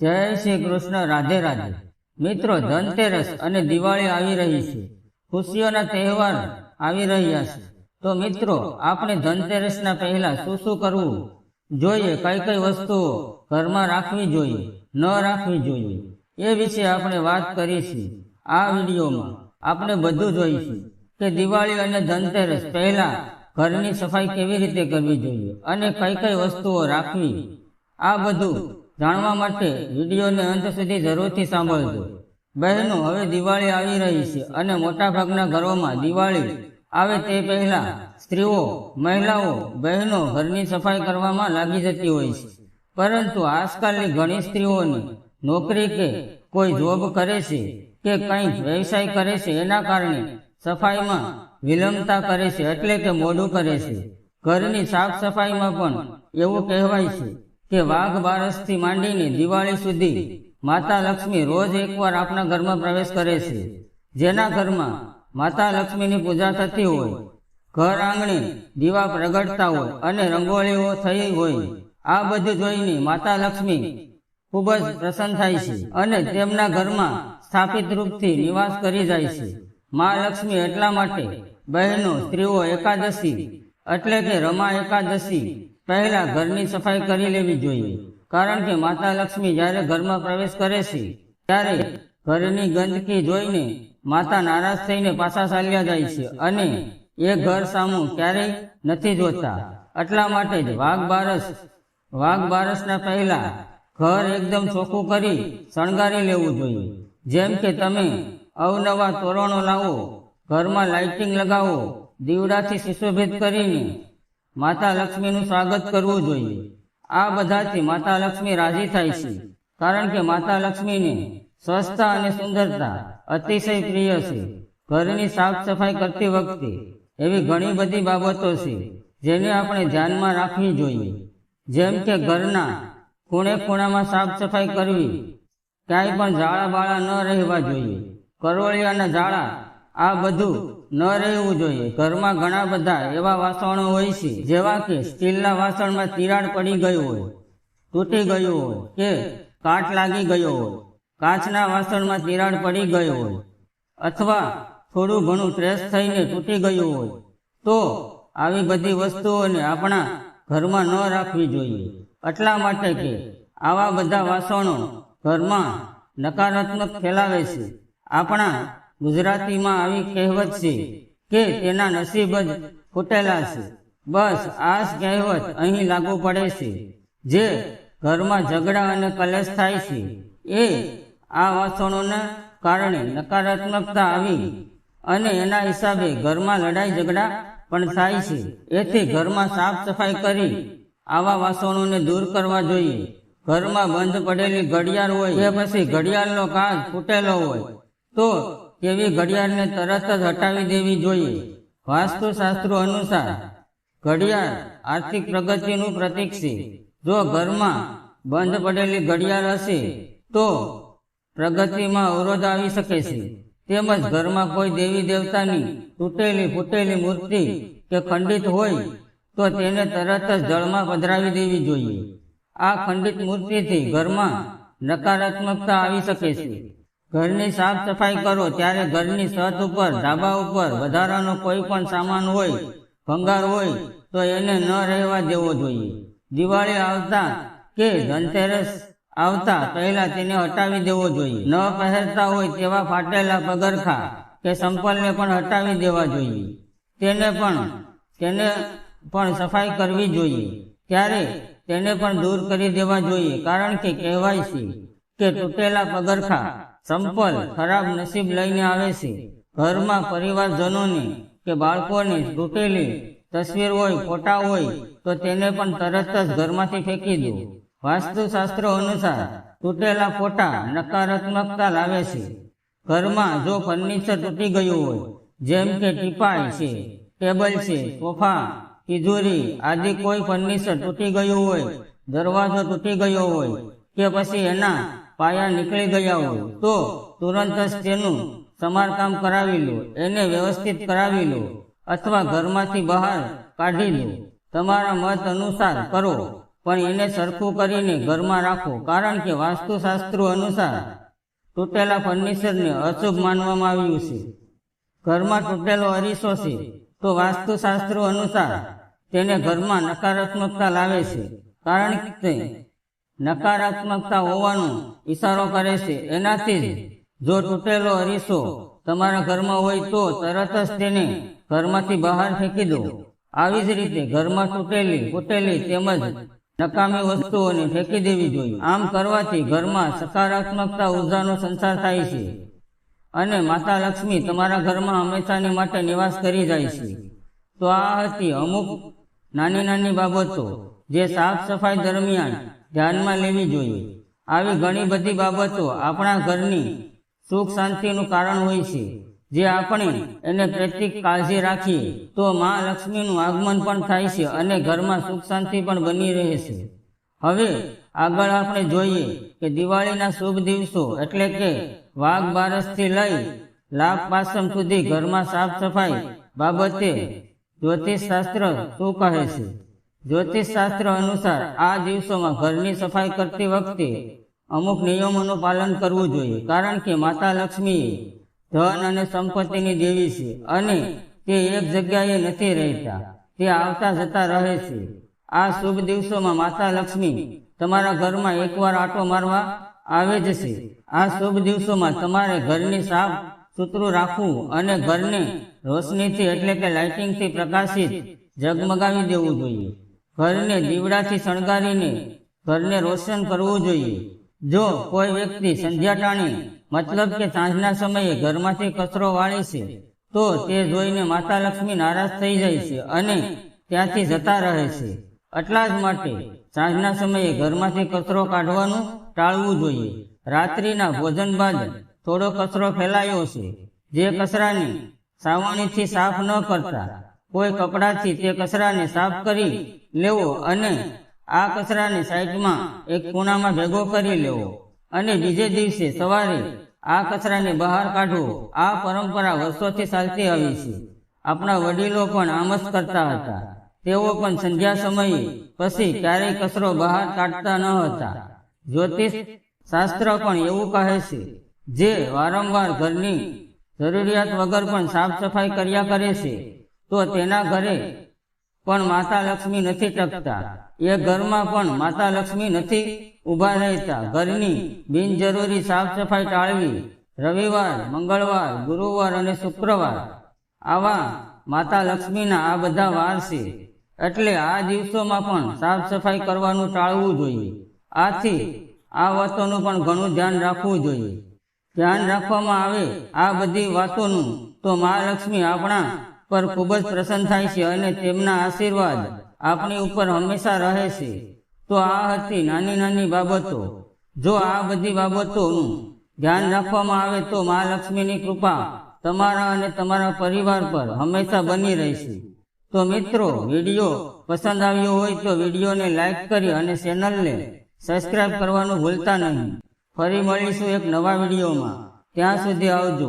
જય શ્રી કૃષ્ણ, રાધે રાધે. મિત્રો, ધનતેરસ અને દિવાળી આવી રહી છે. ખુશીઓના તહેવાર આવી રહ્યા છે. તો મિત્રો, આપણે ધનતેરસના પહેલા શું શું કરવું? જોઈએ, કઈ કઈ વસ્તુઓ ઘરમાં રાખવી જોઈએ, ન રાખવી જોઈએ. એ વિશે આપણે વાત કરીશું આ વિડીયોમાં. આપણે બધું જોઈશું કે દિવાળી અને ધનતેરસ પહેલા ઘરની સફાઈ કેવી રીતે કરવી જોઈએ અને કઈ કઈ વસ્તુઓ રાખવી. આ બધું જાણવા માટે વિડીયોને અંત સુધી જરૂરથી સાંભળજો. બહેનો, હવે દિવાળી આવી રહી છે અને મોટાભાગના ઘરોમાં દિવાળી આવે તે પહેલા સ્ત્રીઓ, મહિલાઓ, બહેનો ઘરની સફાઈ કરવામાં લાગી જતી હોય છે. પરંતુ આજકાલની ઘણી સ્ત્રીઓને નોકરી કે કોઈ જોબ કરે છે કે કંઈક વ્યવસાય કરે છે એના કારણે સફાઈમાં વિલંબતા કરે છે એટલે કે મોડું કરે છે. ઘરની સાફ સફાઈમાં પણ એવું કહેવાય છે કે વાઘ બારસથી માંડીને દિવાળી સુધી માતા લક્ષ્મી રોજ એકવાર આપણા ઘરમાં પ્રવેશ કરે છે. જેના ઘરમાં માતા લક્ષ્મીની પૂજા થતી હોય, ઘર આંગણે દીવા પ્રગટતા હોય અને રંગોળીઓ થઈ હોય, આ બધું જોઈને માતા લક્ષ્મી ખૂબ જ પ્રસન્ન થાય છે અને તેમના ઘરમાં સ્થાપિત રૂપથી નિવાસ કરી જાય છે. મા લક્ષ્મી એટલા માટે બહેનો, સ્ત્રીઓ એકાદશી એટલે કે રમા એકાદશી પહેલા ઘરની સફાઈ કરી લેવી જોઈએ. કારણ કે માતા લક્ષ્મી જ્યારે ઘરમાં પ્રવેશ કરે છે ત્યારે ઘરની ગંદકી જોઈને માતા નારાજ થઈને પાછા ચાલ્યા જાય છે અને એ ઘર સામું ક્યારેય નથી જોતા. એટલા માટે જ વાઘ બારસ વાઘ બારસના પહેલા ઘર એકદમ ચોખ્ખું કરી શણગારી લેવું જોઈએ. જેમ કે તમે અવનવા તોરણો લાવો ઘરમાં લાઇટિંગ લગાવો દીવડાથી સુશોભિત કરીને માતા લક્ષ્મીનું સ્વાગત કરવું જોઈએ. આ બધાથી માતા લક્ષ્મી રાજી થાય છે. કારણ કે માતા લક્ષ્મીને સ્વચ્છતા અને સુંદરતા અતિશય પ્રિય છે. ઘરની સાફ સફાઈ કરતી વખતે એવી ઘણી બધી બાબતો છે જેને આપણે ધ્યાનમાં રાખવી જોઈએ. જેમ કે ઘરના ખૂણે ખૂણામાં સાફ સફાઈ કરવી. ક્યાંય પણ ઝાડા બાળા ન રહેવા જોઈએ. કરોળિયાના ઝાડા આ બધું ન રહેવું જોઈએ. ઘરમાં ઘણા બધા એવા વાસણો હોય છે, જેવા કે સ્ટીલના વાસણમાં તિરાડ પડી ગયું હોય, તૂટી ગયું હોય કે કાટ લાગી ગયો હોય, કાચના વાસણમાં તિરાડ પડી ગયો હોય, અથવા થોડું ઘણું ટ્રેસ થઈને તૂટી ગયું હોય, તો આવી બધી વસ્તુઓને આપણા ઘરમાં ન રાખવી જોઈએ. એટલા માટે કે આવા બધા વાસણો ઘરમાં નકારાત્મક ફેલાવે છે. આપણા ગુજરાતીમાં આવી કહેવત છે કે તેના નસીબ જ ફૂટેલા છે. બસ આ જ કહેવત અહીં લાગુ પડે છે. જે ઘરમાં ઝઘડા અને કલેશ થાય છે. એ આ વાસણોના કારણે નકારાત્મકતા આવી અને એના હિસાબે ઘરમાં લડાઈ ઝઘડા પણ થાય છે. એથી ઘરમાં સાફ સફાઈ કરી આવા વાસણોને દૂર કરવા જોઈએ. ઘરમાં બંધ પડેલી ઘડિયાળ હોય એ પછી ઘડિયાળનો કાચ ફૂટેલો હોય તો તેવી ઘડિયાળને તરત જ હટાવી દેવી જોઈએ? વાસ્તુશાસ્ત્રો અનુસાર, ઘડિયાળ આર્થિક પ્રગતિનું પ્રતીક છે. જો ઘરમાં બંધ પડેલી ઘડિયાળ હશે, તો પ્રગતિમાં અવરોધ આવી શકે છે. તેમજ ઘરમાં કોઈ દેવી દેવતાની તૂટેલી ફૂટેલી મૂર્તિ કે ખંડિત હોય, તો તેને તરત જ જળમાં પધરાવી દેવી જોઈએ. આ ખંડિત મૂર્તિથી ઘરમાં નકારાત્મકતા આવી શકે છે. ઘરની સાફ સફાઈ કરો ત્યારે ઘરની છત ઉપર, ધાબા ઉપર વધારાનો કોઈ પણ સામાન હોય, ભંગાર હોય, તો એને ન રહેવા દેવો જોઈએ. દિવાળી આવતા કે ધનતેરસ આવતા પહેલા તેને હટાવી દેવો જોઈએ. ન પહેરતા હોય તેવા ફાટેલા પગરખા કે સંપલને પણ હટાવી દેવા જોઈએ. તેને પણ તેને પણ સફાઈ કરવી જોઈએ. ત્યારે તેને પણ દૂર કરી દેવા જોઈએ. કારણ કે કહેવાય છે કે તૂટેલા પગરખા સંપલ ખરાબ નસીબ લઈને આવે છે. ઘરમાં પરિવારજનોની કે બાળકોની તૂટેલી તસવીર હોય, ફોટા હોય, તો તેને પણ તરત જ ઘરમાંથી ફેંકી દો. વાસ્તુશાસ્ત્રો અનુસાર તૂટેલા ફોટા નકારાત્મકતા લાવે છે. ઘરમાં જો ફર્નિચર તૂટી ગયું હોય, જેમ કે ટીપાય છે, ટેબલ છે, સોફા, તિજોરી આદિ કોઈ ફર્નિચર તૂટી ગયું હોય, દરવાજો તૂટી ગયો હોય, કે પછી એના પાયા નીકળી ગયા હોય, તો તુરંત જ તેનું સમારકામ કરાવી લો, એને વ્યવસ્થિત કરાવી લો, અથવા ઘરમાંથી બહાર કાઢી લો. તમારા મત અનુસાર કરો, પણ એને સરખું કરીને ઘરમાં રાખો, કારણ કે વાસ્તુશાસ્ત્રો અનુસાર તૂટેલા ફર્નિચરને અશુભ માનવામાં આવ્યું છે. ઘરમાં તૂટેલો અરીસો છે, તો વાસ્તુશાસ્ત્રો અનુસાર તેને ઘરમાં નકારાત્મકતા લાવે છે, કારણ કે નકારાત્મકતા હોવાનો ઈશારો કરે છે. એનાથી જ જો તૂટેલો અરીસો તમારા ઘરમાં હોય તો તરત જ તેને ઘરમાંથી બહાર ફેંકી દો. આવી જ રીતે ઘરમાં તૂટેલી, ફૂટેલી તેમજ નકામી વસ્તુઓને ફેંકી દેવી જોઈએ. આમ કરવાથી ઘરમાં સકારાત્મકતા ઉર્જાનો સંચાર થાય છે અને માતા લક્ષ્મી તમારા ઘરમાં હંમેશાની માટે નિવાસ કરી જાય છે. તો આ હતી અમુક નાની નાની બાબતો જે સાફ સફાઈ દરમિયાન ધ્યાનમાં લેવી જોઈએ. આવી ઘણી બધી બાબતો આપણા ઘરની સુખ શાંતિનું કારણ હોય છે. જે આપણે એને પ્રત્યેક કાળજી રાખીએ, તો મા લક્ષ્મીનું આગમન પણ થાય છે અને ઘરમાં સુખ શાંતિ પણ બની રહે છે. હવે આગળ આપણે જોઈએ કે દિવાળીના શુભ દિવસો એટલે કે વાઘ બારસથી લઈ લાભ પાસમ સુધી ઘરમાં સાફ સફાઈ બાબતે જ્યોતિષ શાસ્ત્ર શું કહે છે? જ્યોતિષ શાસ્ત્ર અનુસાર આ દિવસોમાં ઘરની સફાઈ કરતી વખતે અમુક નિયમોનું પાલન કરવું જોઈએ. કારણ કે માતા લક્ષ્મી ધન અને સંપત્તિની દેવી છે અને તે એક જગ્યાએ નથી રહેતા, તે આવતા જતા રહે છે. આ શુભ દિવસોમાં માતા લક્ષ્મી તમારા ઘરમાં એકવાર આટો મારવા આવે જ છે. આ શુભ દિવસોમાં તમારે ઘરની સાફ સુથરું રાખવું અને ઘરને રોશનીથી એટલે કે લાઇટિંગથી પ્રકાશિત ઝગમગાવી દેવું જોઈએ. ઘરને દીવડાથી શણગારીને ઘરને રોશન કરવું જોઈએ. જો કોઈ વ્યક્તિ સંધ્યા ટાણે મતલબ કે સાંજના સમયે ઘરમાંથી કચરો વાળે છે તો તે જોઈને માતા લક્ષ્મી નારાજ થઈ જાય છે અને ત્યાંથી જતા રહે છે. એટલા જ માટે સાંજના સમયે ઘરમાંથી કચરો કાઢવાનું ટાળવું જોઈએ. રાત્રિના ભોજન બાદ થોડો કચરો ફેલાયો છે. જે કચરાને સાવણીથી સાફ ન કરતા કોઈ કપડાથી તે કચરાને સાફ કરી લેવો અને આ કચરાને સાઈડમાં એક ખૂણામાં ભેગો કરી લેવો. અને બીજે દિવસે સવારે આ કચરાને બહાર કાઢવો આ પરંપરા વર્ષોથી ચાલતી આવી છે. આપણા વડીલો પણ આમ જ કરતા હતા. તેઓ પણ સંધ્યા સમયે પછી ક્યારેય કચરો બહાર કાઢતા ન હતા. જ્યોતિષ શાસ્ત્ર પણ એવું કહે છે, જે વારંવાર ઘરની જરૂરિયાત વગર પણ સાફ સફાઈ કર્યા કરે છે, તો તેના ઘરે પણ માતા લક્ષ્મી નથી ટકતા. એ ઘરમાં પણ માતા લક્ષ્મી નથી. ઊભા રહેતા. ઘરની બિનજરૂરી સાફ સફાઈ ટાળવી. રવિવાર, મંગળવાર, ગુરુવાર અને શુક્રવાર. આવા માતા લક્ષ્મીના આ બધા વાર છે. એટલે આ દિવસોમાં પણ સાફ સફાઈ કરવાનું ટાળવું જોઈએ. આથી આ વાતોનું પણ ઘણું ધ્યાન રાખવું જોઈએ. ધ્યાન રાખવામાં આવે આ બધી વાતોનું તો મહાલક્ષ્મી આપણા પર ખૂબ જ પ્રસન્ન થાય છે અને તેમના આશીર્વાદ આપણી ઉપર હંમેશા રહે છે. તો આ હતી નાની નાની બાબતો. જો આ બધી બાબતોનું ધ્યાન રાખવામાં આવે તો મહાલક્ષ્મીની કૃપા તમારા અને તમારા પરિવાર પર હંમેશા બની રહેશે. તો મિત્રો, વીડિયો પસંદ આવ્યો હોય તો વિડીયોને લાઈક કરી અને ચેનલને સબસ્ક્રાઇબ કરવાનું ભૂલતા નહીં. ફરી મળીશું એક નવા વિડીયોમાં. ત્યાં સુધી આવજો.